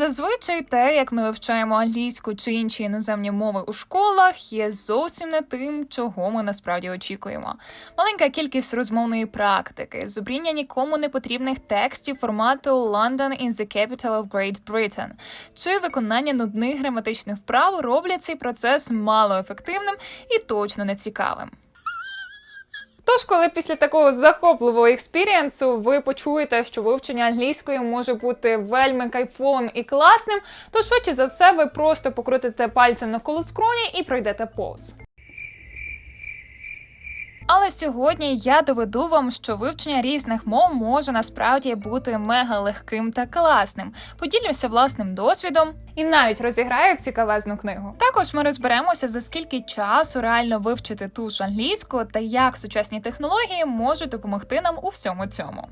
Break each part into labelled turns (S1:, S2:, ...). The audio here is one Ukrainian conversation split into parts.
S1: Зазвичай те, як ми вивчаємо англійську чи інші іноземні мови у школах, є зовсім не тим, чого ми насправді очікуємо. Маленька кількість розмовної практики, зубріння нікому не потрібних текстів формату London in the capital of Great Britain, чи виконання нудних граматичних вправ роблять цей процес малоефективним і точно нецікавим. Тож, коли після такого захопливого експірієнсу ви почуєте, що вивчення англійської може бути вельми кайфовим і класним, то швидше за все ви просто покрутите пальцем навколо скроні і пройдете повз. Але сьогодні я доведу вам, що вивчення різних мов може насправді бути мега легким та класним. Поділюся власним досвідом і навіть розіграю цікавезну книгу. Також ми розберемося, за скільки часу реально вивчити ту ж англійську та як сучасні технології можуть допомогти нам у всьому цьому.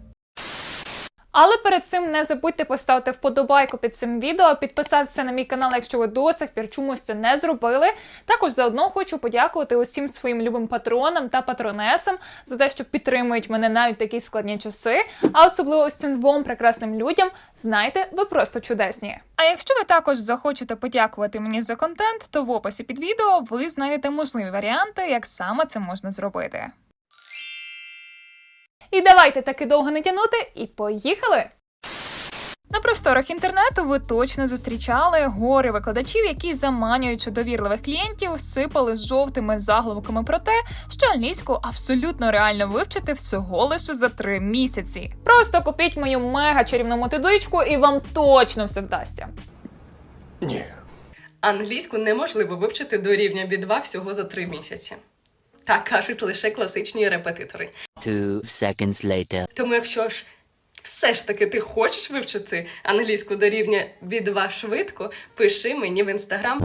S1: Але перед цим не забудьте поставити вподобайку під цим відео, підписатися на мій канал, якщо ви до сих пір чомусь це не зробили. Також заодно хочу подякувати усім своїм любим патронам та патронесам за те, що підтримують мене навіть такі складні часи. А особливо ось цим двом прекрасним людям. Знайте, ви просто чудесні. А якщо ви також захочете подякувати мені за контент, то в описі під відео ви знайдете можливі варіанти, як саме це можна зробити. І давайте таки довго не тягнути, і поїхали! На просторах інтернету ви точно зустрічали гори викладачів, які заманюючи довірливих клієнтів, сипали жовтими заголовками про те, що англійську абсолютно реально вивчити всього лише за три місяці. Просто купіть мою мега чарівну методичку, і вам точно все вдасться.
S2: Ні.
S3: Англійську неможливо вивчити до рівня B2 всього за три місяці. Так кажуть лише класичні репетитори.
S4: Two seconds later.
S3: Тому, якщо ж все ж таки ти хочеш вивчити англійську до рівня від 2 швидко, пиши мені в інстаграм.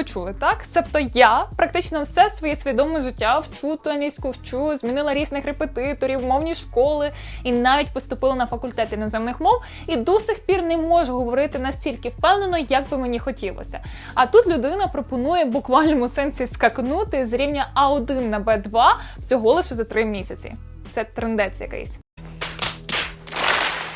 S1: Почули, так? Себто я практично все своє свідоме життя вчу ту вчу, змінила різних репетиторів, мовні школи і навіть поступила на факультет іноземних мов, і до сих пір не можу говорити настільки впевнено, як би мені хотілося. А тут людина пропонує буквальному сенсі скакнути з рівня А1 на Б2 всього лише за три місяці. Це трендець якийсь.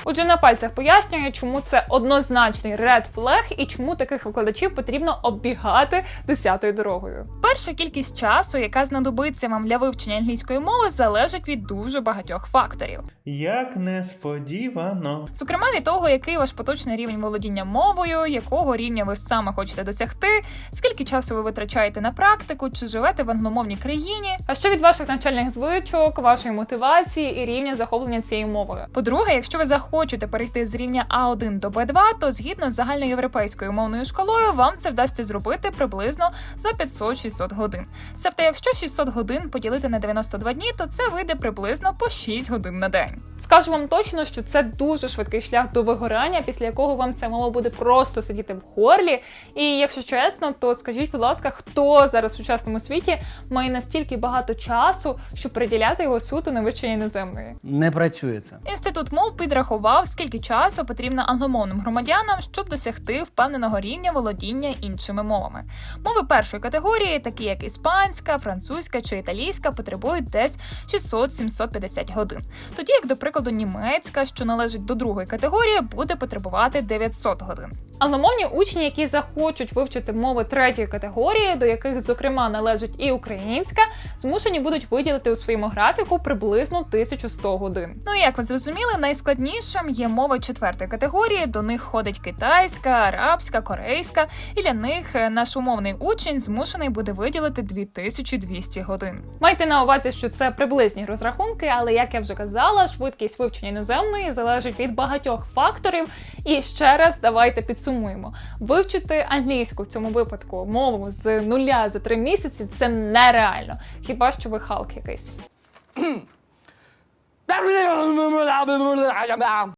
S1: Отже, на пальцях пояснюю, чому це однозначний red flag і чому таких викладачів потрібно оббігати десятою дорогою. Перша кількість часу, яка знадобиться вам для вивчення англійської мови, залежить від дуже багатьох факторів.
S2: Як несподівано.
S1: Зокрема, від того, який ваш поточний рівень володіння мовою, якого рівня ви саме хочете досягти, скільки часу ви витрачаєте на практику, чи живете в англомовній країні, а ще від ваших навчальних звичок, вашої мотивації і рівня захоплення цією мовою. По-друге, якщо ви захочете перейти з рівня А1 до Б2, то згідно з загальноєвропейською мовною шкалою вам це вдасться зробити приблизно за 500-600 годин. Себто, якщо 600 годин поділити на 92 дні, то це вийде приблизно по 6 годин на день. Скажу вам точно, що це дуже швидкий шлях до вигорання, після якого вам це мало буде просто сидіти в горлі. І якщо чесно, то скажіть, будь ласка, хто зараз в сучасному світі має настільки багато часу, щоб приділяти його суто на вивчення іноземної?
S5: Не працює це.
S1: Інститут мов підрахував, скільки часу потрібно англомовним громадянам, щоб досягти впевненого рівня володіння іншими мовами. Мови першої категорії, такі як іспанська, французька чи італійська, потребують десь 600-750 годин. Тоді як, до прикладу, німецька, що належить до другої категорії, буде потребувати 900 годин. Англомовні учні, які захочуть вивчити мови третьої категорії, до яких, зокрема, належить і українська, змушені будуть виділити у своєму графіку приблизно 1100 годин. Ну і як ви зрозуміли, найскладнішим є мови четвертої категорії. До них ходить китайська, арабська, корейська, і для них е, наш умовний учень змушений буде виділити 2200 годин. Майте на увазі, що це приблизні розрахунки, але як я вже казала, швидкість вивчення іноземної залежить від багатьох факторів. І ще раз давайте підсумуємо: вивчити англійську в цьому випадку мову з нуля за три місяці це нереально. Хіба що ви халк якийсь. Ben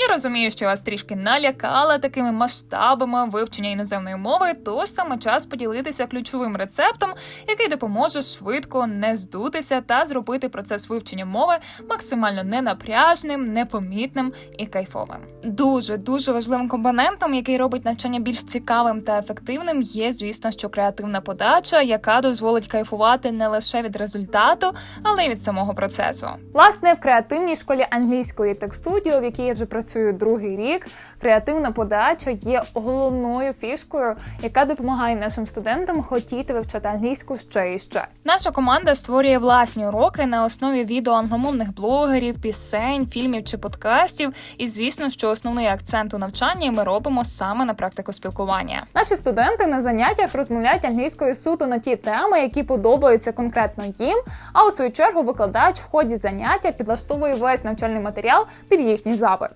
S1: Я розумію, що я вас трішки налякала такими масштабами вивчення іноземної мови, тож саме час поділитися ключовим рецептом, який допоможе швидко не здутися та зробити процес вивчення мови максимально ненапряжним, непомітним і кайфовим. Дуже дуже важливим компонентом, який робить навчання більш цікавим та ефективним, є, звісно, що креативна подача, яка дозволить кайфувати не лише від результату, але й від самого процесу. Власне, в креативній школі англійської текстудіо, в якій я вже працюю другий рік, креативна подача є головною фішкою, яка допомагає нашим студентам хотіти вивчати англійську ще і ще. Наша команда створює власні уроки на основі відео англомовних блогерів, пісень, фільмів чи подкастів. І звісно, що основний акцент у навчанні ми робимо саме на практику спілкування. Наші студенти на заняттях розмовляють англійською суто на ті теми, які подобаються конкретно їм. А у свою чергу викладач в ході заняття підлаштовує весь навчальний матеріал під їхній запит.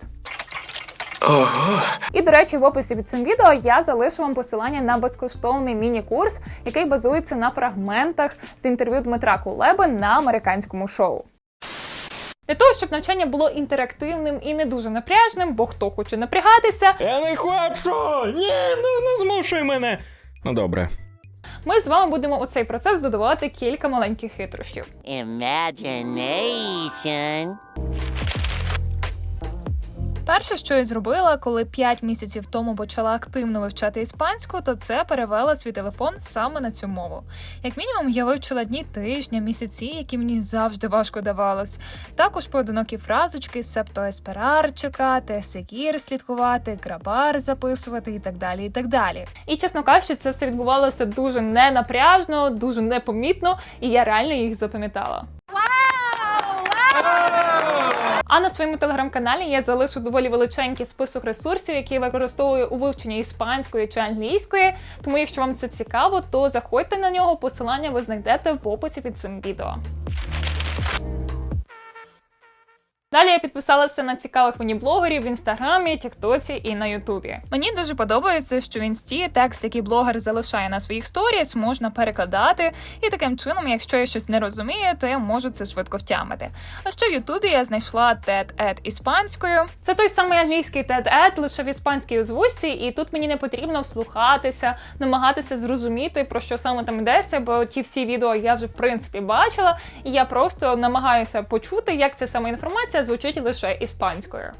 S1: І до речі, в описі під цим відео я залишу вам посилання на безкоштовний міні-курс, який базується на фрагментах з інтерв'ю Дмитра Кулеби на американському шоу. Для того, щоб навчання було інтерактивним і не дуже напряжним, бо хто хоче напрягатися,
S2: Я не хочу! Ні, ну не змушуй мене. Ну добре.
S1: ми з вами будемо у цей процес додавати кілька маленьких хитрощів.
S4: Imagination.
S1: Перше, що я зробила, коли 5 місяців тому почала активно вивчати іспанську, то це перевела свій телефон саме на цю мову. Як мінімум, я вивчила дні тижня, місяці, які мені завжди важко давалось. Також поодинокі фразочки, септо есперар чекати, секір слідкувати, грабар записувати і так далі. І так далі. І чесно кажучи, це все відбувалося дуже ненапряжно, дуже непомітно, і я реально їх запам'ятала. А на своєму телеграм-каналі я залишу доволі величенький список ресурсів, які я використовую у вивченні іспанської чи англійської. Тому, якщо вам це цікаво, то заходьте на нього. Посилання ви знайдете в описі під цим відео. Далі я підписалася на цікавих мені блогерів в інстаграмі, Тіктоці і на Ютубі. Мені дуже подобається, що в інсті текст, який блогер залишає на своїх сторіс, можна перекладати, і таким чином, якщо я щось не розумію, то я можу це швидко втямити. А ще в Ютубі я знайшла TED-Ed іспанською. Це той самий англійський TED-Ed, лише в іспанській озвучці, і тут мені не потрібно вслухатися, намагатися зрозуміти про що саме там йдеться, бо ті всі відео я вже в принципі бачила, і я просто намагаюся почути, як ця сама інформація звучить лише іспанською.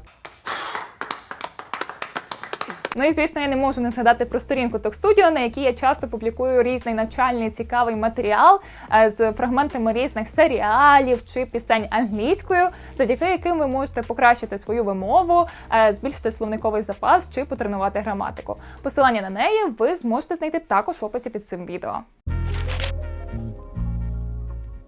S1: Ну і звісно, я не можу не згадати про сторінку Токстудіо, на якій я часто публікую різний навчальний цікавий матеріал е, з фрагментами різних серіалів чи пісень англійською, завдяки яким ви можете покращити свою вимову, е, збільшити словниковий запас чи потренувати граматику. Посилання на неї ви зможете знайти також в описі під цим відео.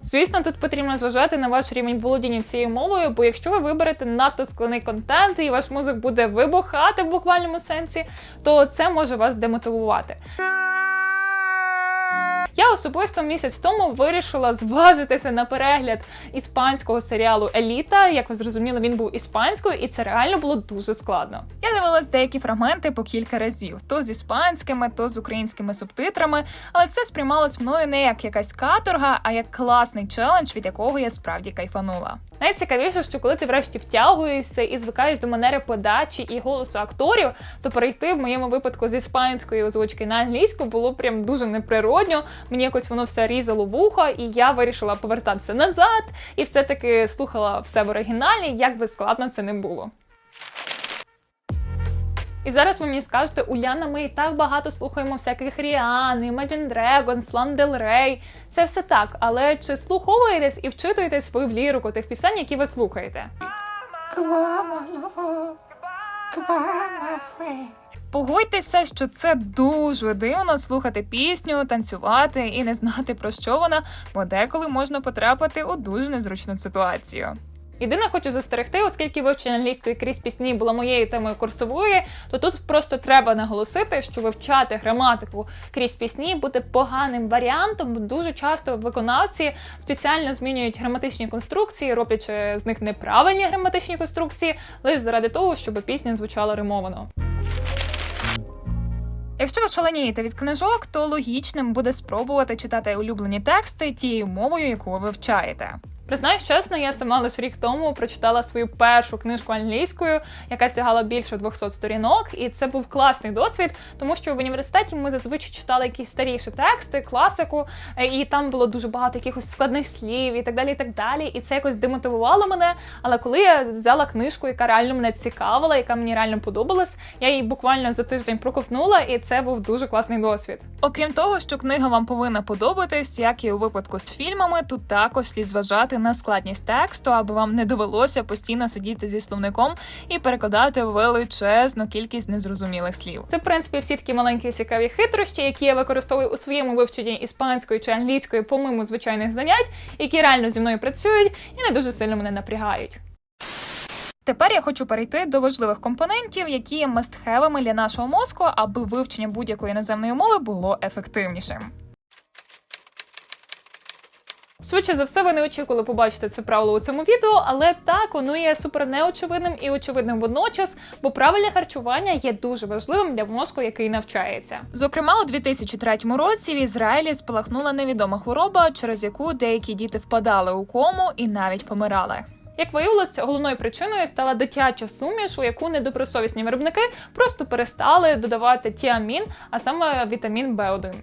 S1: Звісно, тут потрібно зважати на ваш рівень володіння цією мовою, бо якщо ви виберете надто складний контент і ваш мозок буде вибухати в буквальному сенсі, то це може вас демотивувати. Я особисто місяць тому вирішила зважитися на перегляд іспанського серіалу Еліта. Як ви зрозуміли, він був іспанською, і це реально було дуже складно. Я дивилась деякі фрагменти по кілька разів: то з іспанськими, то з українськими субтитрами, але це сприймалось мною не як якась каторга, а як класний челендж, від якого я справді кайфанула. Найцікавіше, що коли ти врешті втягуєшся і звикаєш до манери подачі і голосу акторів, то перейти в моєму випадку з іспанської озвучки на англійську було прям дуже неприродньо. Мені якось воно все різало вухо, і я вирішила повертатися назад і все-таки слухала все в оригіналі, як би складно це не було. І зараз ви мені скажете, Уляна, ми і так багато слухаємо всяких Ріан, Imagine Dragons, Lana Del Rey. Це все так, але чи слуховуєтесь і вчитуєтесь ви в лірику тих пісень, які ви слухаєте? Погодьтеся, що це дуже дивно слухати пісню, танцювати і не знати про що вона, бо деколи можна потрапити у дуже незручну ситуацію. Єдине, хочу застерегти, оскільки вивчення англійської крізь пісні була моєю темою курсової, то тут просто треба наголосити, що вивчати граматику крізь пісні буде поганим варіантом, бо дуже часто виконавці спеціально змінюють граматичні конструкції, роблячи з них неправильні граматичні конструкції, лише заради того, щоб пісня звучала римовано. Якщо ви шаленієте від книжок, то логічним буде спробувати читати улюблені тексти тією мовою, яку ви вивчаєте. Признаюсь чесно, я сама лише рік тому прочитала свою першу книжку англійською, яка сягала більше 200 сторінок, і це був класний досвід, тому що в університеті ми зазвичай читали якісь старіші тексти, класику, е, і там було дуже багато якихось складних слів і так далі. І так далі. І це якось демотивувало мене. Але коли я взяла книжку, яка реально мене цікавила, яка мені реально подобалась, я її буквально за тиждень проковтнула, і це був дуже класний досвід. Окрім того, що книга вам повинна подобатись, як і у випадку з фільмами, тут також слід зважати на складність тексту, аби вам не довелося постійно сидіти зі словником і перекладати величезну кількість незрозумілих слів. Це в принципі всі такі маленькі цікаві хитрощі, які я використовую у своєму вивченні іспанської чи англійської, помимо звичайних занять, які реально зі мною працюють і не дуже сильно мене напрягають. Тепер я хочу перейти до важливих компонентів, які є мастхевими для нашого мозку, аби вивчення будь-якої іноземної мови було ефективнішим. Швидше за все, ви не очікували побачити це правило у цьому відео, але так воно є супер неочевидним і очевидним водночас, бо правильне харчування є дуже важливим для мозку, який навчається. Зокрема, у 2003 році в Ізраїлі спалахнула невідома хвороба, через яку деякі діти впадали у кому і навіть помирали. Як виявилось, головною причиною стала дитяча суміш, у яку недобросовісні виробники просто перестали додавати тіамін, а саме вітамін Б1.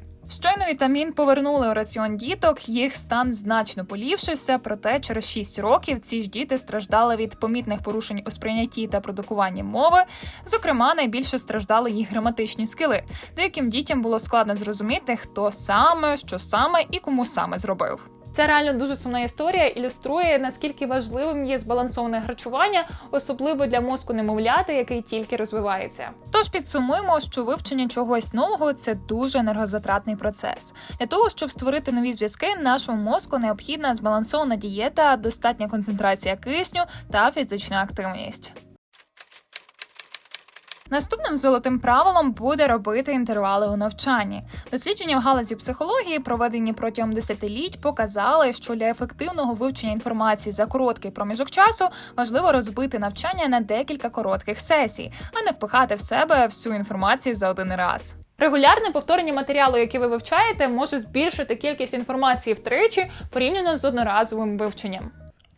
S1: Щойно вітамін повернули у раціон діток, їх стан значно поліпшився, проте через 6 років ці ж діти страждали від помітних порушень у сприйнятті та продукуванні мови. Зокрема, найбільше страждали їх граматичні скили. Деяким дітям було складно зрозуміти, хто саме, що саме і кому саме зробив. Це реально дуже сумна історія, ілюструє наскільки важливим є збалансоване харчування, особливо для мозку немовляти, який тільки розвивається. Тож підсумуємо, що вивчення чогось нового це дуже енергозатратний процес. Для того щоб створити нові зв'язки, нашому мозку необхідна збалансована дієта, достатня концентрація кисню та фізична активність. Наступним золотим правилом буде робити інтервали у навчанні. Дослідження в галузі психології, проведені протягом десятиліть, показали, що для ефективного вивчення інформації за короткий проміжок часу важливо розбити навчання на декілька коротких сесій, а не впихати в себе всю інформацію за один раз. Регулярне повторення матеріалу, який ви вивчаєте, може збільшити кількість інформації втричі порівняно з одноразовим вивченням.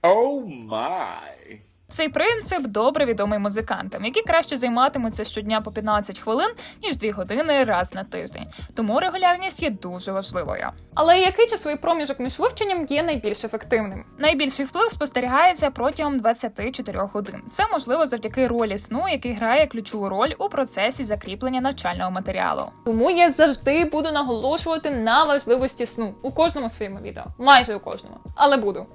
S2: Oh my.
S1: Цей принцип добре відомий музикантам, які краще займатимуться щодня по 15 хвилин, ніж 2 години раз на тиждень. Тому регулярність є дуже важливою. Але який часовий проміжок між вивченням є найбільш ефективним? Найбільший вплив спостерігається протягом 24 годин. Це можливо завдяки ролі сну, який грає ключову роль у процесі закріплення навчального матеріалу. Тому я завжди буду наголошувати на важливості сну у кожному своєму відео, майже у кожному, але буду.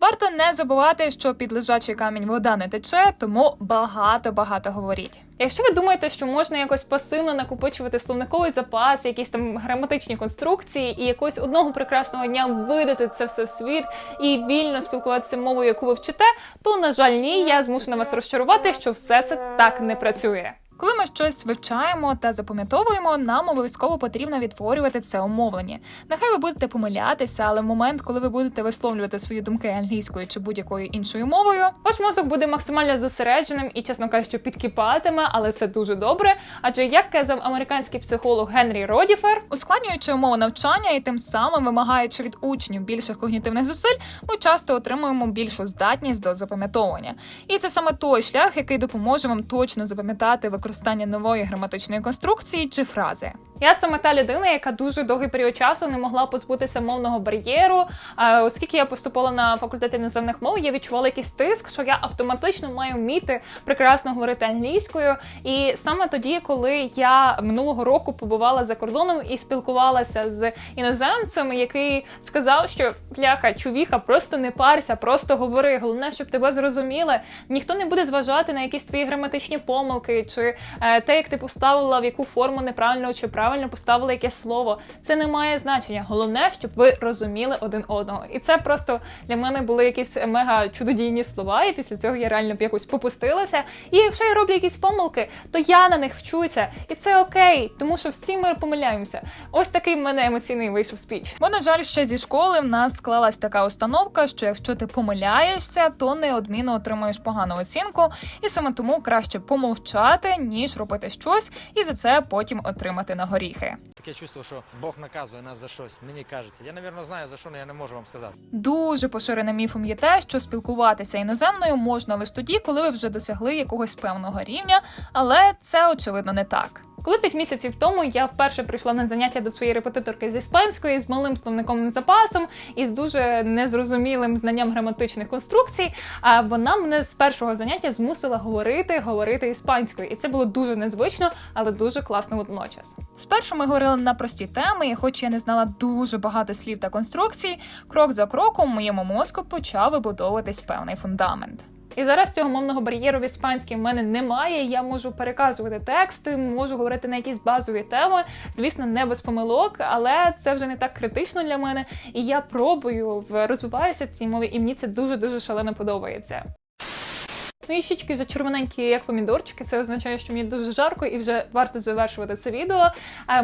S1: Варто не забувати, що під лежачий камінь вода не тече, тому багато-багато говоріть. Якщо ви думаєте, що можна якось пасивно накопичувати словниковий запас, якісь там граматичні конструкції, і якогось одного прекрасного дня видати це все в світ і вільно спілкуватися мовою, яку ви вчите, то на жаль, ні, я змушена вас розчарувати, що все це так не працює. Коли ми щось вивчаємо та запам'ятовуємо, нам обов'язково потрібно відтворювати це у мовленні. Нехай ви будете помилятися, але в момент, коли ви будете висловлювати свої думки англійською чи будь-якою іншою мовою, ваш мозок буде максимально зосередженим і, чесно кажучи, підкіпатиме, але це дуже добре. Адже як казав американський психолог Генрі Родіфер, ускладнюючи умови навчання і тим самим вимагаючи від учнів більших когнітивних зусиль, ми часто отримуємо більшу здатність до запам'ятовування. І це саме той шлях, який допоможе вам точно запам'ятати використання нової граматичної конструкції чи фрази. Я саме та людина, яка дуже довгий період часу не могла позбутися мовного бар'єру. А оскільки я поступала на факультет іноземних мов, я відчувала якийсь тиск, що я автоматично маю вміти прекрасно говорити англійською. І саме тоді, коли я минулого року побувала за кордоном і спілкувалася з іноземцем, який сказав, що бляха, чувіха, просто не парся, просто говори. Головне, щоб тебе зрозуміли. Ніхто не буде зважати на якісь твої граматичні помилки, чи е, те, як ти поставила в яку форму неправильно чи правильно поставила якесь слово. Це не має значення. Головне, щоб ви розуміли один одного. І це просто для мене були якісь мега чудодійні слова. І після цього я реально б якось попустилася. І якщо я роблю якісь помилки, то я на них вчуся, і це окей, тому що всі ми помиляємося. Ось такий в мене емоційний вийшов спіч. Бо на жаль, ще зі школи в нас склалась така установка, що якщо ти помиляєшся, то неодмінно отримуєш погану оцінку, і саме тому краще помовчати, ніж робити щось, і за це потім отримати нагорі. Горіхи.
S5: Таке чувство, що Бог наказує нас за щось. Мені кажеться. Я, навірно знаю за що, але я не можу вам сказати.
S1: Дуже поширеним міфом є те, що спілкуватися іноземною можна лише тоді, коли ви вже досягли якогось певного рівня, але це очевидно не так. Коли п'ять місяців тому я вперше прийшла на заняття до своєї репетиторки з іспанської з малим словниковим запасом і з дуже незрозумілим знанням граматичних конструкцій, а вона мене з першого заняття змусила говорити, говорити іспанською, і це було дуже незвично, але дуже класно водночас. Спершу ми говорили на прості теми, і хоч я не знала дуже багато слів та конструкцій, крок за кроком моєму мозку почав вибудовуватись певний фундамент. І зараз цього мовного бар'єру в іспанській в мене немає. Я можу переказувати тексти, можу говорити на якісь базові теми. Звісно, не без помилок, але це вже не так критично для мене. І я пробую розвиваюся в цій мові, і мені це дуже дуже шалено подобається. Щічки вже червоненькі, як помідорчики. Це означає, що мені дуже жарко і вже варто завершувати це відео.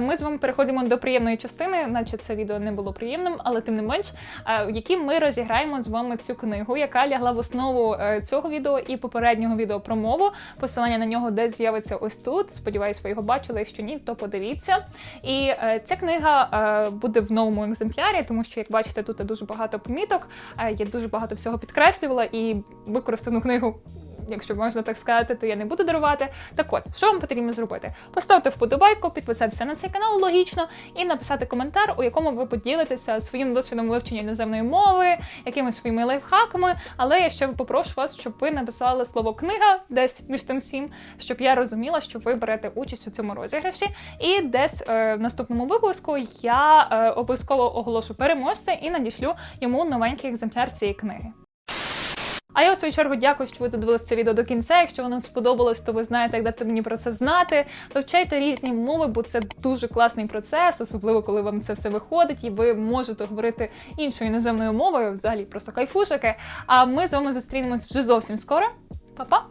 S1: Ми з вами переходимо до приємної частини, наче це відео не було приємним, але тим не менш, е, в якій ми розіграємо з вами цю книгу, яка лягла в основу е, цього відео і попереднього відео про мову. Посилання на нього десь з'явиться ось тут. Сподіваюсь, ви його бачили. Якщо ні, то подивіться. І е, ця книга е, буде в новому екземплярі, тому що, як бачите, тут дуже багато поміток. е, Я дуже багато всього підкреслювала і використану книгу якщо можна так сказати, то я не буду дарувати. Так от, що вам потрібно зробити? Поставити вподобайку, підписатися на цей канал логічно і написати коментар, у якому ви поділитеся своїм досвідом вивчення іноземної мови, якимись своїми лайфхаками. Але я ще попрошу вас, щоб ви написали слово книга десь між тим всім, щоб я розуміла, що ви берете участь у цьому розіграші. І десь е, в наступному випуску я е, обов'язково оголошу переможця і надішлю йому новенький екземпляр цієї книги. А я у свою чергу дякую, що ви додивилися це відео до кінця. Якщо воно сподобалось, то ви знаєте, як дати мені про це знати. Вивчайте різні мови, бо це дуже класний процес, особливо коли вам це все виходить, і ви можете говорити іншою іноземною мовою, взагалі просто кайфушики. А ми з вами зустрінемось вже зовсім скоро. Па-па!